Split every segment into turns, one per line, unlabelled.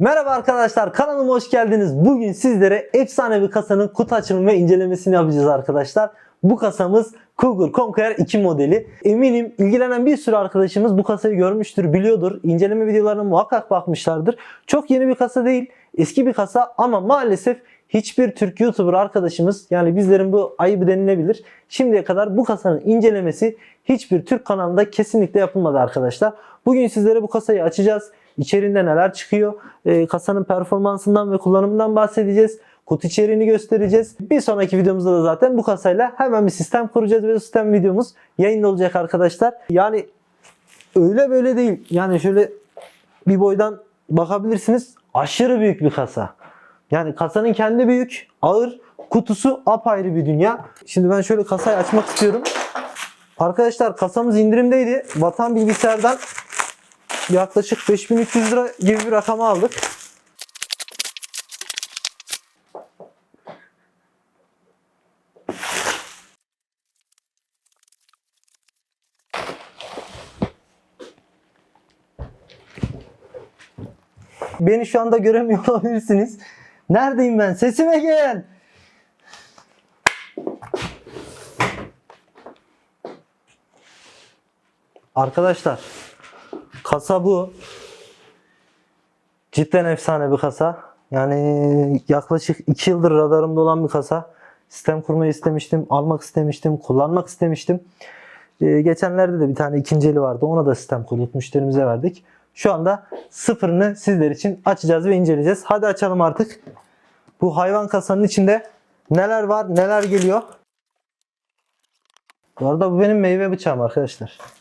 Merhaba arkadaşlar kanalıma hoş geldiniz. Bugün sizlere efsane bir kasanın kutu açılımı ve incelemesini yapacağız arkadaşlar. Bu kasamız Cougar Conquer 2 modeli. Eminim ilgilenen bir sürü arkadaşımız bu kasayı görmüştür, biliyordur. İnceleme videolarına muhakkak bakmışlardır. Çok yeni bir kasa değil, eski bir kasa ama maalesef hiçbir Türk YouTuber arkadaşımız yani bizlerin bu ayıbı denilebilir. Şimdiye kadar bu kasanın incelemesi hiçbir Türk kanalında kesinlikle yapılmadı arkadaşlar. Bugün sizlere bu kasayı açacağız. İçerinde neler çıkıyor? Ee, kasanın performansından ve kullanımından bahsedeceğiz. Kutu içeriğini göstereceğiz. Bir sonraki videomuzda da zaten bu kasayla hemen bir sistem kuracağız ve sistem videomuz yayında olacak arkadaşlar. Yani öyle böyle değil. Yani şöyle bir boydan bakabilirsiniz. Aşırı büyük bir kasa. Yani kasanın kendi büyük, ağır, kutusu apayrı bir dünya. Şimdi ben şöyle kasayı açmak istiyorum. Arkadaşlar kasamız indirimdeydi. Vatan bilgisayardan yaklaşık 5300 lira gibi bir rakama aldık. Beni şu anda göremiyor olabilirsiniz. Neredeyim ben? Sesime gel. Arkadaşlar kasa bu. Cidden efsane bir kasa. Yani yaklaşık 2 yıldır radarımda olan bir kasa. Sistem kurmayı istemiştim, almak istemiştim, kullanmak istemiştim. Ee, geçenlerde de bir tane ikinci eli vardı. Ona da sistem kurduk, müşterimize verdik. Şu anda sıfırını sizler için açacağız ve inceleyeceğiz. Hadi açalım artık. Bu hayvan kasanın içinde neler var, neler geliyor. Bu arada bu benim meyve bıçağım arkadaşlar.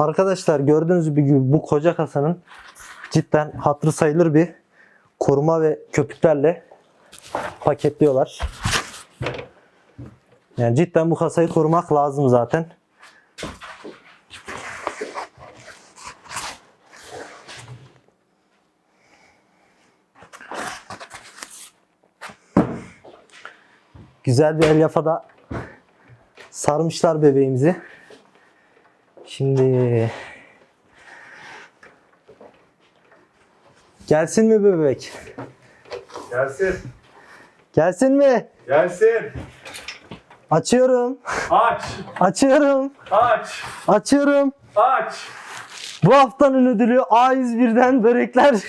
Arkadaşlar gördüğünüz gibi bu koca kasanın cidden hatırı sayılır bir koruma ve köpüklerle paketliyorlar. Yani cidden bu kasayı korumak lazım zaten. Güzel bir elyafa da sarmışlar bebeğimizi. Şimdi gelsin mi bebek?
Gelsin.
Gelsin mi?
Gelsin.
Açıyorum.
Aç.
Açıyorum.
Aç.
Açıyorum.
Aç.
Bu haftanın ödülü A101'den börekler.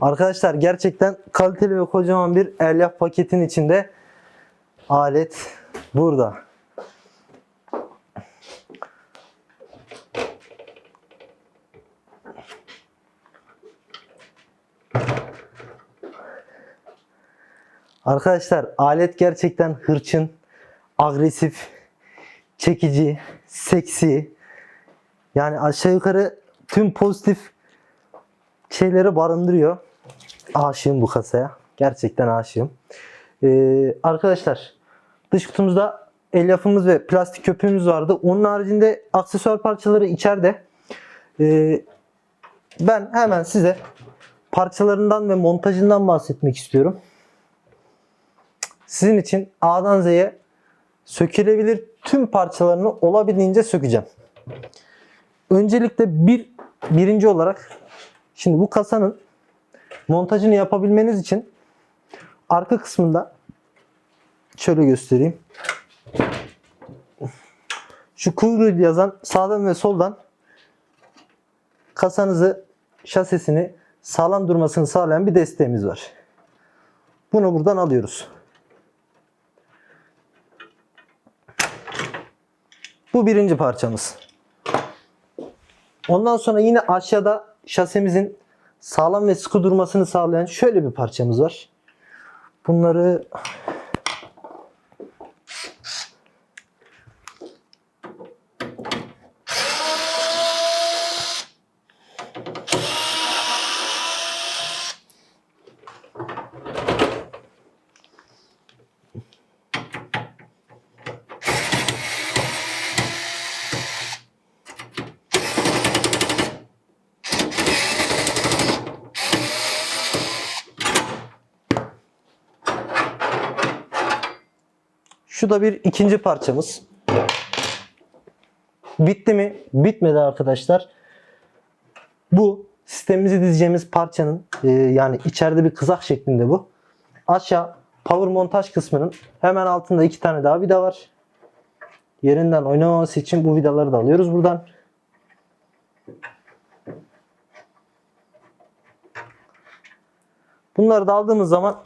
Arkadaşlar gerçekten kaliteli ve kocaman bir elyaf paketin içinde alet burada. Arkadaşlar alet gerçekten hırçın, agresif, çekici, seksi. Yani aşağı yukarı tüm pozitif şeyleri barındırıyor. Aşığım bu kasaya. Gerçekten aşığım. Ee, arkadaşlar dış kutumuzda elyafımız ve plastik köpüğümüz vardı. Onun haricinde aksesuar parçaları içeride. Ee, ben hemen size parçalarından ve montajından bahsetmek istiyorum. Sizin için A'dan Z'ye sökülebilir tüm parçalarını olabildiğince sökeceğim. Öncelikle bir birinci olarak şimdi bu kasanın montajını yapabilmeniz için arka kısmında şöyle göstereyim. Şu kuyruğu yazan sağdan ve soldan kasanızı şasisini sağlam durmasını sağlayan bir desteğimiz var. Bunu buradan alıyoruz. Bu birinci parçamız. Ondan sonra yine aşağıda şasemizin sağlam ve sıkı durmasını sağlayan şöyle bir parçamız var. Bunları Şu da bir ikinci parçamız. bitti mi? Bitmedi arkadaşlar. Bu sistemimizi dizeceğimiz parçanın e, yani içeride bir kızak şeklinde bu. Aşağı power montaj kısmının hemen altında iki tane daha vida var. Yerinden oynamaması için bu vidaları da alıyoruz buradan. Bunları da aldığımız zaman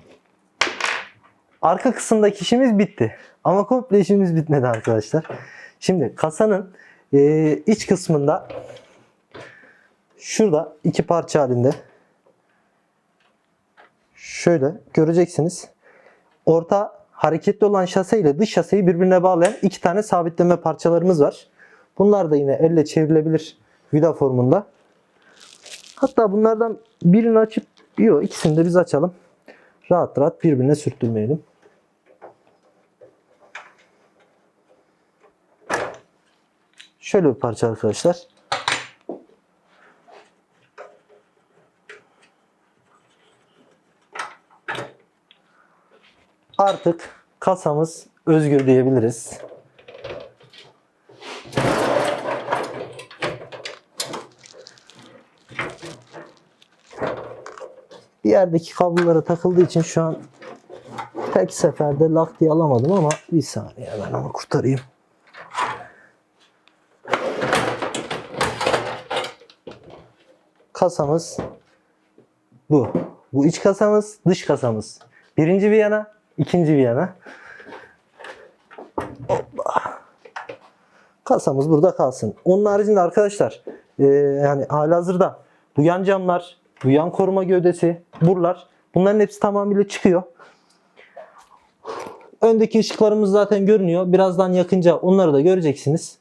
arka kısımdaki işimiz bitti. Ama komple işimiz bitmedi arkadaşlar. Şimdi kasanın e, iç kısmında şurada iki parça halinde şöyle göreceksiniz. Orta hareketli olan şase ile dış şaseyi birbirine bağlayan iki tane sabitleme parçalarımız var. Bunlar da yine elle çevrilebilir vida formunda. Hatta bunlardan birini açıp yok ikisini de biz açalım. Rahat rahat birbirine sürttürmeyelim. Şöyle bir parça arkadaşlar. Artık kasamız özgür diyebiliriz. Bir yerdeki kablolara takıldığı için şu an tek seferde lak diye alamadım ama bir saniye ben onu kurtarayım. Kasamız bu. Bu iç kasamız, dış kasamız. Birinci Viyana, ikinci Viyana. Hoppa. Kasamız burada kalsın. Onun haricinde arkadaşlar e, yani halihazırda bu yan camlar, bu yan koruma gövdesi, buralar bunların hepsi tamamıyla çıkıyor. Öndeki ışıklarımız zaten görünüyor. Birazdan yakınca onları da göreceksiniz.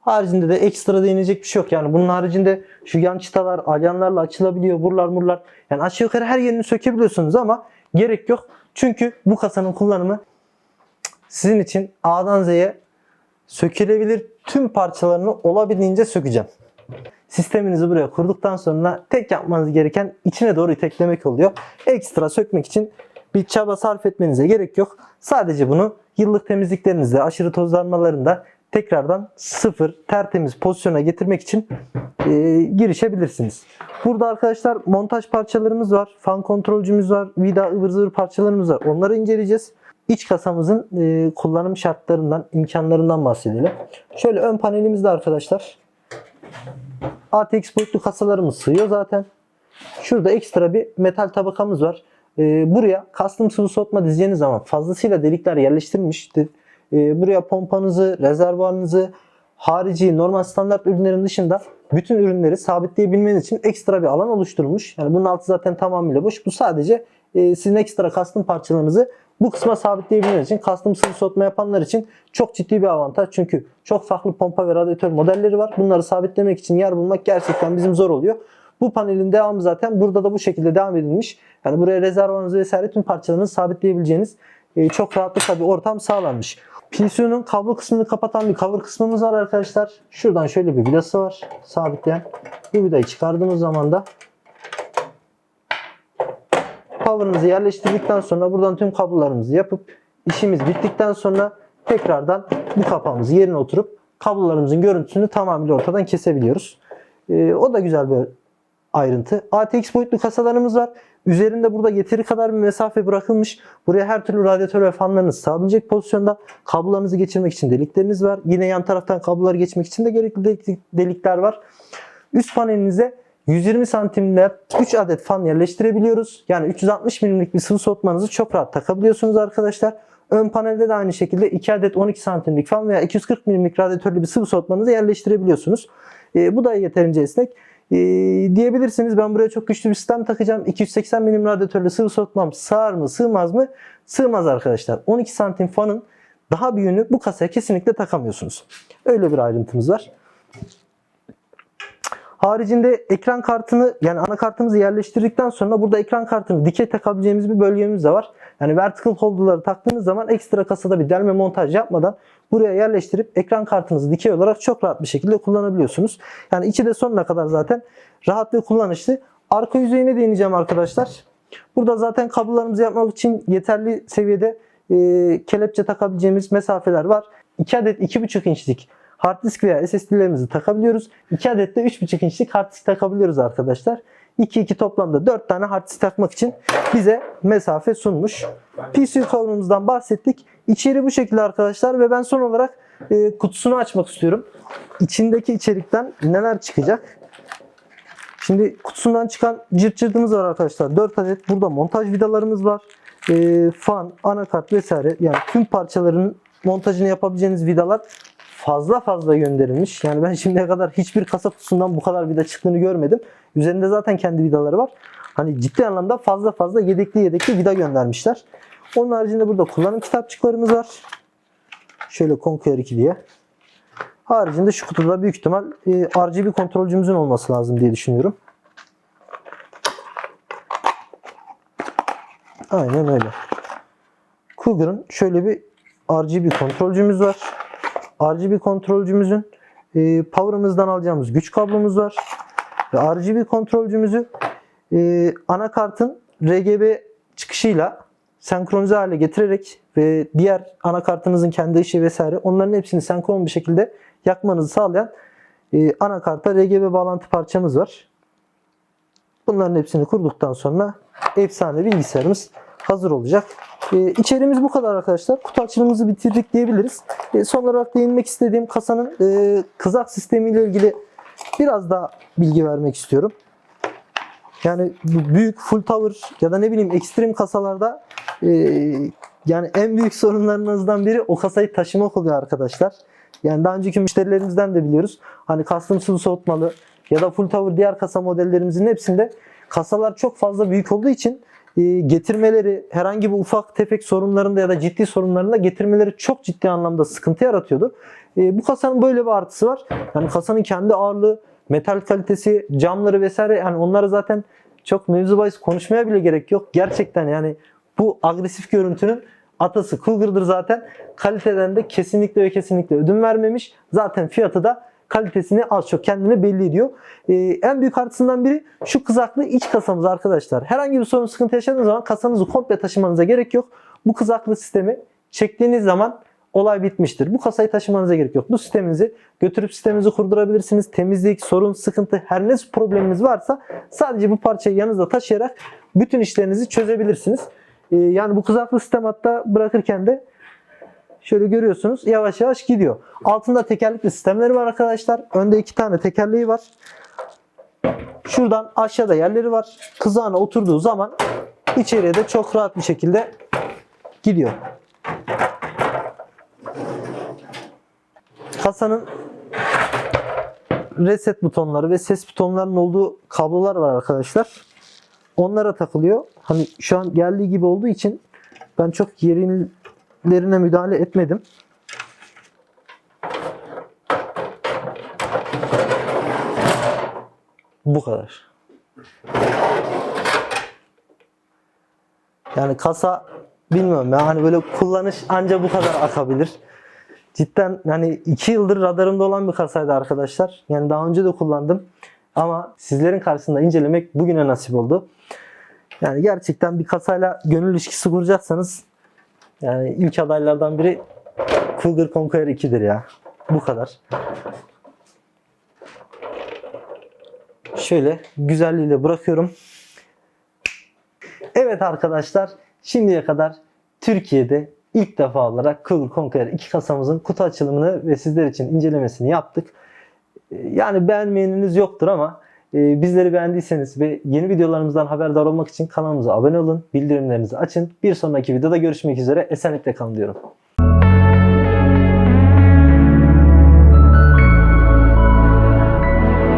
Haricinde de ekstra değinecek bir şey yok. Yani bunun haricinde şu yan çıtalar alyanlarla açılabiliyor. Buralar murlar. Yani aşağı yukarı her yerini sökebiliyorsunuz ama gerek yok. Çünkü bu kasanın kullanımı sizin için A'dan Z'ye sökülebilir tüm parçalarını olabildiğince sökeceğim. Sisteminizi buraya kurduktan sonra tek yapmanız gereken içine doğru iteklemek oluyor. Ekstra sökmek için bir çaba sarf etmenize gerek yok. Sadece bunu yıllık temizliklerinizde, aşırı tozlanmalarında tekrardan sıfır tertemiz pozisyona getirmek için e, girişebilirsiniz. Burada arkadaşlar montaj parçalarımız var. Fan kontrolcümüz var. Vida ıvır zıvır parçalarımız var. Onları inceleyeceğiz. İç kasamızın e, kullanım şartlarından, imkanlarından bahsedelim. Şöyle ön panelimizde arkadaşlar ATX boyutlu kasalarımız sığıyor zaten. Şurada ekstra bir metal tabakamız var. Ee, buraya custom sıvı soğutma dizeceğiniz zaman fazlasıyla delikler yerleştirilmiştir. Ee, buraya pompanızı, rezervuarınızı, harici, normal standart ürünlerin dışında bütün ürünleri sabitleyebilmeniz için ekstra bir alan oluşturulmuş. Yani bunun altı zaten tamamıyla boş. Bu sadece e, sizin ekstra custom parçalarınızı bu kısma sabitleyebilmeniz için custom sıvı soğutma yapanlar için çok ciddi bir avantaj. Çünkü çok farklı pompa ve radyatör modelleri var. Bunları sabitlemek için yer bulmak gerçekten bizim zor oluyor. Bu panelin devamı zaten burada da bu şekilde devam edilmiş. Yani buraya rezervuarınızı vesaire tüm parçalarınızı sabitleyebileceğiniz e, çok rahatlıkla bir ortam sağlanmış. PCU'nun kablo kısmını kapatan bir cover kısmımız var arkadaşlar. Şuradan şöyle bir vidası var sabitleyen. Bu vidayı çıkardığımız zaman da power'ınızı yerleştirdikten sonra buradan tüm kablolarımızı yapıp işimiz bittikten sonra tekrardan bu kapağımızı yerine oturup kablolarımızın görüntüsünü tamamıyla ortadan kesebiliyoruz. Ee, o da güzel bir ayrıntı. ATX boyutlu kasalarımız var. Üzerinde burada yeteri kadar bir mesafe bırakılmış. Buraya her türlü radyatör ve fanlarınız sığabilecek pozisyonda. Kablolarınızı geçirmek için delikleriniz var. Yine yan taraftan kabloları geçmek için de gerekli delik- delikler var. Üst panelinize 120 santimler 3 adet fan yerleştirebiliyoruz. Yani 360 milimlik bir sıvı soğutmanızı çok rahat takabiliyorsunuz arkadaşlar. Ön panelde de aynı şekilde 2 adet 12 santimlik fan veya 240 milimlik radyatörlü bir sıvı soğutmanızı yerleştirebiliyorsunuz. Ee, bu da yeterince esnek. Ee, diyebilirsiniz ben buraya çok güçlü bir sistem takacağım. 280 milim radyatörlü sıvı soğutmam sığar mı sığmaz mı? Sığmaz arkadaşlar. 12 santim fanın daha büyüğünü bu kasaya kesinlikle takamıyorsunuz. Öyle bir ayrıntımız var. Haricinde ekran kartını yani anakartımızı yerleştirdikten sonra burada ekran kartını dikey takabileceğimiz bir bölgemiz de var. Yani vertical holder'ları taktığınız zaman ekstra kasada bir delme montaj yapmadan buraya yerleştirip ekran kartınızı dikey olarak çok rahat bir şekilde kullanabiliyorsunuz. Yani içi de sonuna kadar zaten rahat ve kullanışlı. Arka yüzeyine değineceğim arkadaşlar. Burada zaten kablolarımızı yapmak için yeterli seviyede e, kelepçe takabileceğimiz mesafeler var. 2 adet 2,5 inçlik hard disk veya SSD'lerimizi takabiliyoruz. 2 adet de 3.5 inçlik hard disk takabiliyoruz arkadaşlar. 2 2 toplamda 4 tane hard takmak için bize mesafe sunmuş. PC cover'ımızdan bahsettik. İçeri bu şekilde arkadaşlar ve ben son olarak e, kutusunu açmak istiyorum. İçindeki içerikten neler çıkacak? Şimdi kutusundan çıkan cırt cırtımız var arkadaşlar. 4 adet burada montaj vidalarımız var. E, fan, anakart vesaire yani tüm parçaların montajını yapabileceğiniz vidalar fazla fazla gönderilmiş. Yani ben şimdiye kadar hiçbir kasa kutusundan bu kadar vida çıktığını görmedim. Üzerinde zaten kendi vidaları var. Hani ciddi anlamda fazla fazla yedekli yedekli vida göndermişler. Onun haricinde burada kullanım kitapçıklarımız var. Şöyle Conquer 2 diye. Haricinde şu kutuda büyük ihtimal e, RGB kontrolcümüzün olması lazım diye düşünüyorum. Aynen öyle. Cougar'ın şöyle bir RGB kontrolcümüz var. RGB kontrolcümüzün e, power'ımızdan alacağımız güç kablomuz var. Ve RGB kontrolcümüzü e, anakartın RGB çıkışıyla senkronize hale getirerek ve diğer anakartınızın kendi ışığı vesaire onların hepsini senkron bir şekilde yakmanızı sağlayan e, anakarta RGB bağlantı parçamız var. Bunların hepsini kurduktan sonra efsane bilgisayarımız hazır olacak. E, içeriğimiz bu kadar arkadaşlar. Kutu açılımımızı bitirdik diyebiliriz. E, son olarak değinmek istediğim kasanın e, kızak sistemiyle ilgili biraz daha bilgi vermek istiyorum. Yani büyük full tower ya da ne bileyim ekstrem kasalarda e, yani en büyük sorunlarınızdan biri o kasayı taşımak oluyor arkadaşlar. Yani daha önceki müşterilerimizden de biliyoruz. Hani custom sulu soğutmalı ya da full tower diğer kasa modellerimizin hepsinde kasalar çok fazla büyük olduğu için e, getirmeleri herhangi bir ufak tefek sorunlarında ya da ciddi sorunlarında getirmeleri çok ciddi anlamda sıkıntı yaratıyordu. E, bu kasanın böyle bir artısı var. Yani kasanın kendi ağırlığı, metal kalitesi, camları vesaire yani onları zaten çok mevzu bahis konuşmaya bile gerek yok. Gerçekten yani bu agresif görüntünün atası Cougar'dır zaten. Kaliteden de kesinlikle ve kesinlikle ödün vermemiş. Zaten fiyatı da kalitesini az çok kendine belli ediyor. Ee, en büyük artısından biri şu kızaklı iç kasamız arkadaşlar. Herhangi bir sorun sıkıntı yaşadığınız zaman kasanızı komple taşımanıza gerek yok. Bu kızaklı sistemi çektiğiniz zaman olay bitmiştir. Bu kasayı taşımanıza gerek yok. Bu sisteminizi götürüp sisteminizi kurdurabilirsiniz. Temizlik, sorun, sıkıntı her ne probleminiz varsa sadece bu parçayı yanınızda taşıyarak bütün işlerinizi çözebilirsiniz. Ee, yani bu kızaklı sistem hatta bırakırken de şöyle görüyorsunuz yavaş yavaş gidiyor. Altında tekerlekli sistemleri var arkadaşlar. Önde iki tane tekerleği var. Şuradan aşağıda yerleri var. Kızağına oturduğu zaman içeriye de çok rahat bir şekilde gidiyor. Kasanın reset butonları ve ses butonlarının olduğu kablolar var arkadaşlar. Onlara takılıyor. Hani şu an geldiği gibi olduğu için ben çok yerlerine müdahale etmedim. Bu kadar. Yani kasa bilmiyorum ya hani böyle kullanış anca bu kadar akabilir. Cidden hani 2 yıldır radarımda olan bir kasaydı arkadaşlar. Yani daha önce de kullandım. Ama sizlerin karşısında incelemek bugüne nasip oldu. Yani gerçekten bir kasayla gönül ilişkisi kuracaksanız yani ilk adaylardan biri Cougar Conqueror 2'dir ya. Bu kadar. Şöyle güzelliğiyle bırakıyorum. Evet arkadaşlar şimdiye kadar Türkiye'de ilk defa olarak Cougar Conqueror 2 kasamızın kutu açılımını ve sizler için incelemesini yaptık. Ee, Yani beğenmeyeniniz yoktur ama e, bizleri beğendiyseniz ve yeni videolarımızdan haberdar olmak için kanalımıza abone olun, bildirimlerinizi açın. Bir sonraki videoda görüşmek üzere. Esenlikle kalın diyorum.